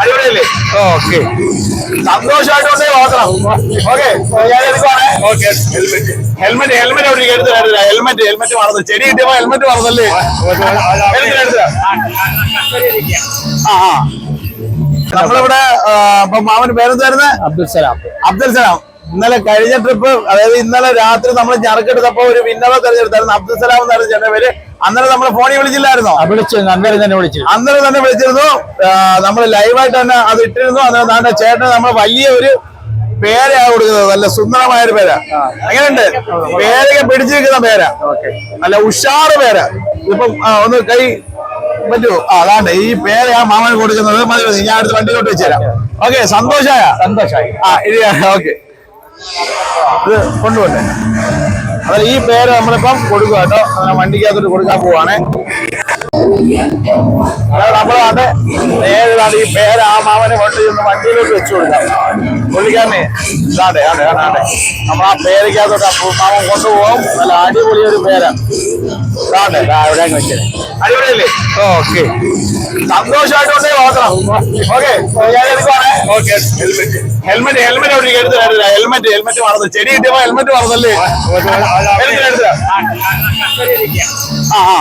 അടിപൊളിയല്ലേ? ഓക്കെ. സന്തോഷമായിട്ട് നോക്കണം. ഓക്കെ ഓക്കെ ഹെൽമെറ്റ് ഹെൽമെറ്റ് അവിടെ എടുത്ത് ഹെൽമെറ്റ് ഹെൽമെറ്റ് മറന്നു. ചെടി കിട്ടിയപ്പോ ഹെൽമെറ്റ് മറന്നല്ലേ? എടുത്ത് എടുത്ത് ആ ആ നമ്മളിവിടെ ഇപ്പൊ മാമന് പേരെന്തായിരുന്നു അബ്ദുൽ സലാം. അബ്ദുൽ സലാം. ഇന്നലെ കഴിഞ്ഞ ട്രിപ്പ് അതായത് ഇന്നലെ രാത്രി നമ്മൾ ഞറക്കെടുത്തപ്പോ ഒരു വിന്നവ തെരഞ്ഞെടുത്തായിരുന്നു. അബ്ദുൽ സലാം എന്ന് പറഞ്ഞ ചേട്ടന്റെ പേര് അന്നേരം നമ്മൾ ഫോണിൽ വിളിച്ചില്ലായിരുന്നോ വിളിച്ചു അന്നേരം തന്നെ വിളിച്ചു. അന്നേരം തന്നെ വിളിച്ചിരുന്നു. നമ്മൾ ലൈവായിട്ട് തന്നെ അത് ഇട്ടിരുന്നു. അന്നേരം നാട്ടിലെ ചേട്ടന് നമ്മൾ വലിയ ഒരു പേരാ കൊടുക്കുന്നത്. നല്ല സുന്ദരമായ ഒരു പേരാ അങ്ങനെയുണ്ട് പേരൊക്കെ പിടിച്ചിരിക്കുന്ന പേരാ. നല്ല ഉഷാറ് പേരാ. ഇപ്പം ഒന്ന് കൈ പറ്റുമോ ആ അതാണ്ട് ഈ പേരാ മാമൻ കൊടുക്കുന്നത്. മതി മതി ഞാൻ അടുത്ത് വണ്ടിയിലോട്ട് വെച്ചുതരാം ഓക്കെ. സന്തോഷായ. സന്തോഷായി. ആ ഇത് ഓക്കെ. ഇത് കൊണ്ടുപോട്ടെ. അതായത് ഈ പേര് നമ്മളിപ്പം കൊടുക്കുക കേട്ടോ. വണ്ടിക്കകത്തോട്ട് കൊടുക്കാൻ പോവാണേ. അതായത് നമ്മളാണ്ട് നേരെ ഇതാണ്ട് ഈ പേര് ആ മാമനെ കൊണ്ട് ചെന്ന് വണ്ടിയിലോട്ട് വെച്ചു കൊടുക്കാം. പുള്ളിക്കാരനെ ഇതാണ്ടേ ആണ്ടേ ആണ്ടേ നമ്മൾ ആ പേരയ്ക്കകത്തോട്ട് മാമൻ കൊണ്ടുപോകും. നല്ല അടിപൊളി ഒരു പേരാ. ഇതാണ്ടേ ഇതാ ഇവിടെ അങ്ങ് വെച്ചേ അടിപൊളിയല്ലേ? ഓക്കെ. സന്തോഷമായിട്ടുണ്ട് നോക്കണം ഓക്കെ ഞാൻ എടുക്കുവാണേ. ഓക്കെ ഹെൽമെറ്റ് ഹെൽമെറ്റ് ഹെൽമെറ്റ് അവിടെ എടുത്ത് ഹെൽമെറ്റ് ഹെൽമെറ്റ് മറന്നു ചെടി കിട്ടിയപ്പോ ഹെൽമെറ്റ് മറന്നല്ലേ ആ ആ.